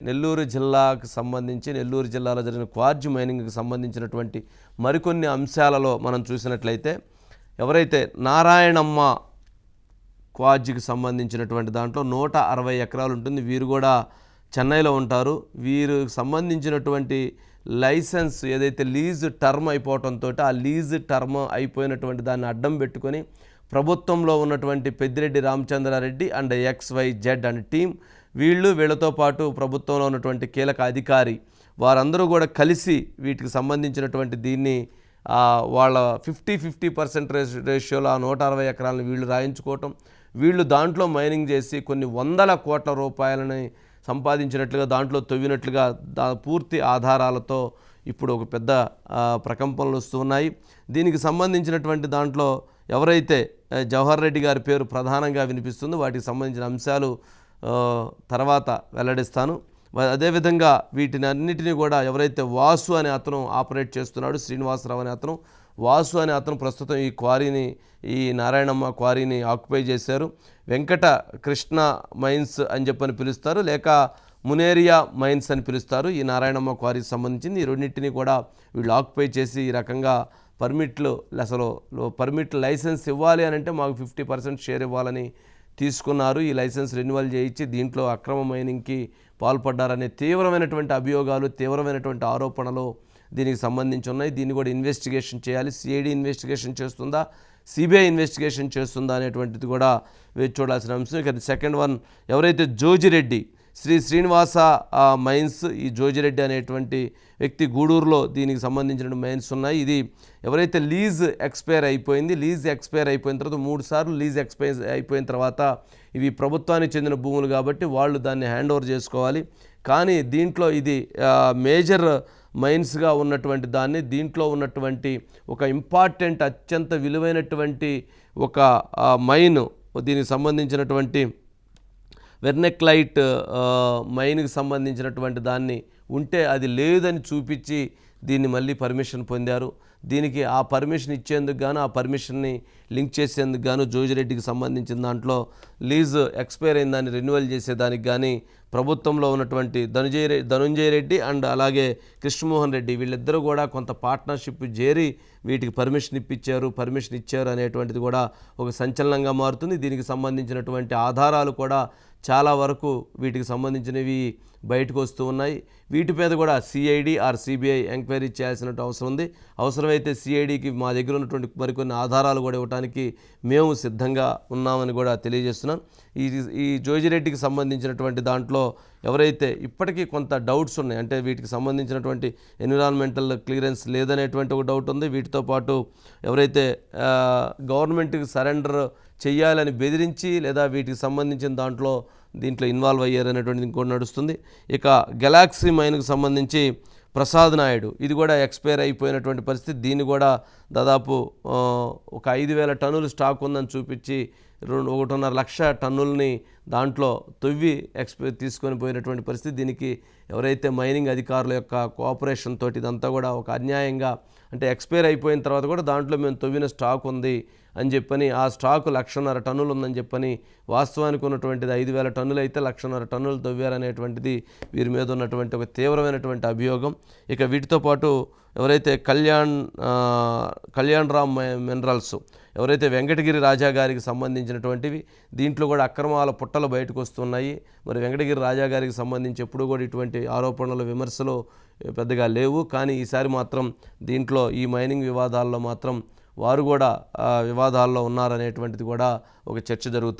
నెల్లూరు జిల్లాకు సంబంధించి నెల్లూరు జిల్లాలో జరిగిన క్వార్జ్ మైనింగ్కి సంబంధించినటువంటి మరికొన్ని అంశాలలో మనం చూసినట్లయితే ఎవరైతే నారాయణమ్మ క్వార్జ్కి సంబంధించినటువంటి దాంట్లో నూట అరవై ఎకరాలు ఉంటుంది వీరు కూడా చెన్నైలో ఉంటారు. వీరు సంబంధించినటువంటి లైసెన్స్ ఏదైతే లీజ్ టర్మ్ అయిపోవడంతో ఆ లీజ్ టర్మ్ అయిపోయినటువంటి దాన్ని అడ్డం పెట్టుకొని ప్రభుత్వంలో ఉన్నటువంటి Peddireddy Ramachandra Reddy and XY Z and team వీళ్ళు వీళ్ళతో పాటు ప్రభుత్వంలో ఉన్నటువంటి కీలక అధికారి వారందరూ కూడా కలిసి వీటికి సంబంధించినటువంటి దీన్ని వాళ్ళ ఫిఫ్టీ ఫిఫ్టీ పర్సెంట్ రేషియోలో ఆ నూట అరవై ఎకరాలను వీళ్ళు రాయించుకోవటం వీళ్ళు దాంట్లో మైనింగ్ చేసి కొన్ని వందల కోట్ల రూపాయలని సంపాదించినట్లుగా దాంట్లో తవ్వినట్లుగా దా పూర్తి ఆధారాలతో ఇప్పుడు ఒక పెద్ద ప్రకంపనలు వస్తున్నాయి దీనికి సంబంధించినటువంటి దాంట్లో ఎవరైతే జవహర్ రెడ్డి గారి పేరు ప్రధానంగా వినిపిస్తుందో వాటికి సంబంధించిన అంశాలు తర్వాత వెల్లడిస్తాను. అదేవిధంగా వీటిని అన్నిటినీ కూడా ఎవరైతే వాసు అనే అతను ఆపరేట్ చేస్తున్నాడు శ్రీనివాసరావు అనే అతను వాసు అనే అతను ప్రస్తుతం ఈ క్వారీని ఈ నారాయణమ్మ క్వారీని ఆక్యుపై చేశారు. వెంకట కృష్ణ మైన్స్ అని చెప్పని పిలుస్తారు లేక మునేరియా మైన్స్ అని పిలుస్తారు. ఈ నారాయణమ్మ క్వారీకి సంబంధించింది ఈ రెండింటిని కూడా వీళ్ళు ఆక్యుపై చేసి ఈ రకంగా పర్మిట్లు అసలు పర్మిట్ లైసెన్స్ ఇవ్వాలి అని అంటే మాకు ఫిఫ్టీ పర్సెంట్ షేర్ ఇవ్వాలని తీసుకున్నారు. ఈ లైసెన్స్ రెన్యువల్ చేయించి దీంట్లో అక్రమ మైనింగ్కి పాల్పడ్డారనే తీవ్రమైనటువంటి అభియోగాలు తీవ్రమైనటువంటి ఆరోపణలు దీనికి సంబంధించి ఉన్నాయి. దీన్ని కూడా ఇన్వెస్టిగేషన్ చేయాలి. సిఐడి ఇన్వెస్టిగేషన్ చేస్తుందా? సిబిఐ ఇన్వెస్టిగేషన్ చేస్తుందా అనేటువంటిది కూడా వేచి చూడాల్సిన అంశం. ఇక సెకండ్ వన్ ఎవరైతే జోజిరెడ్డి శ్రీ శ్రీనివాస మైన్స్ ఈ జోజిరెడ్డి అనేటువంటి వ్యక్తి గూడూరులో దీనికి సంబంధించిన మైన్స్ ఉన్నాయి. ఇది ఎవరైతే లీజ్ ఎక్స్పైర్ అయిపోయింది లీజ్ ఎక్స్పైర్ అయిపోయిన తర్వాత మూడు సార్లు లీజ్ ఎక్స్పైర్ అయిపోయిన తర్వాత ఇవి ప్రభుత్వానికి చెందిన భూములు కాబట్టి వాళ్ళు దాన్ని హ్యాండ్ ఓవర్ చేసుకోవాలి. కానీ దీంట్లో ఇది మేజర్ మైన్స్గా ఉన్నటువంటి దాన్ని దీంట్లో ఉన్నటువంటి ఒక ఇంపార్టెంట్ అత్యంత విలువైనటువంటి ఒక మైన్ దీనికి సంబంధించినటువంటి వెర్నెక్లైట్ మైన్కి సంబంధించినటువంటి దాన్ని ఉంటే అది లేదని చూపించి దీన్ని మళ్ళీ పర్మిషన్ పొందారు. దీనికి ఆ పర్మిషన్ ఇచ్చేందుకు గాను ఆ పర్మిషన్ని లింక్ చేసేందుకు గాను జోజిరెడ్డికి సంబంధించిన దాంట్లో లీజ్ ఎక్స్పైర్ అయిన దాన్ని రెన్యువల్ చేసేదానికి కానీ ప్రభుత్వంలో ఉన్నటువంటి ధనుజయ రెడ్డి ధనుంజయ రెడ్డి అండ్ అలాగే కృష్ణమోహన్ రెడ్డి వీళ్ళిద్దరూ కూడా కొంత పార్ట్నర్షిప్ చేరి వీటికి పర్మిషన్ ఇప్పించారు పర్మిషన్ ఇచ్చారు అనేటువంటిది కూడా ఒక సంచలనంగా మారుతుంది. దీనికి సంబంధించినటువంటి ఆధారాలు కూడా చాలా వరకు వీటికి సంబంధించినవి బయటకు వస్తూ ఉన్నాయి. వీటి మీద కూడా సిఐడి ఆర్ సిబిఐ ఎంక్వైరీ చేయాల్సిన అవసరం ఉంది. అవసరమైతే సిఐడికి మా దగ్గర ఉన్నటువంటి మరికొన్ని ఆధారాలు కూడా ఇవ్వడానికి మేము సిద్ధంగా ఉన్నామని కూడా తెలియజేస్తున్నాం. ఈ ఈ జోజిరెడ్డికి సంబంధించినటువంటి దాంట్లో ఎవరైతే ఇప్పటికీ కొంత డౌట్స్ ఉన్నాయి అంటే వీటికి సంబంధించినటువంటి ఎన్విరాన్మెంటల్ క్లియరెన్స్ లేదనేటువంటి ఒక డౌట్ ఉంది. వీటితో పాటు ఎవరైతే గవర్నమెంట్కి సరెండర్ చేయాలని బెదిరించి లేదా వీటికి సంబంధించిన దాంట్లో దీంట్లో ఇన్వాల్వ్ అయ్యారనేటువంటిది ఇంకోటి నడుస్తుంది. ఇక గెలాక్సీ మైన్కి సంబంధించి ప్రసాద్ నాయుడు ఇది కూడా ఎక్స్పైర్ అయిపోయినటువంటి పరిస్థితి. దీన్ని కూడా దాదాపు ఒక ఐదు వేల టన్నులు స్టాక్ ఉందని చూపించి రెండు ఒకటిన్నర లక్ష టన్నుల్ని దాంట్లో తొవ్వి ఎక్స్పైర్ తీసుకొని పోయినటువంటి పరిస్థితి. దీనికి ఎవరైతే మైనింగ్ అధికారుల యొక్క కోఆపరేషన్ తోటి ఇదంతా కూడా ఒక అన్యాయంగా అంటే ఎక్స్పైర్ అయిపోయిన తర్వాత కూడా దాంట్లో మేము తవ్విన స్టాక్ ఉంది అని చెప్పని ఆ స్టాక్ లక్షన్నర టన్నులు ఉందని చెప్పని వాస్తవానికి ఉన్నటువంటిది ఐదు వేల టన్నులు అయితే లక్షన్నర టన్నులు తవ్వారనేటువంటిది వీరి మీద ఉన్నటువంటి ఒక తీవ్రమైనటువంటి అభియోగం. ఇక వీటితో పాటు ఎవరైతే కళ్యాణ్ కళ్యాణ్ రామ్ మినరల్స్ ఎవరైతే వెంకటగిరి రాజా గారికి సంబంధించినటువంటివి దీంట్లో కూడా అక్రమాల పుట్టలు బయటకు వస్తున్నాయి. మరి వెంకటగిరి రాజా గారికి సంబంధించి ఎప్పుడు కూడా ఇటువంటి ఆరోపణలు విమర్శలు పెద్దగా లేవు. కానీ ఈసారి మాత్రం దీంట్లో ఈ మైనింగ్ వివాదాల్లో మాత్రం వారు కూడా వివాదాల్లో ఉన్నారనేటువంటిది కూడా ఒక చర్చ జరుగుతూ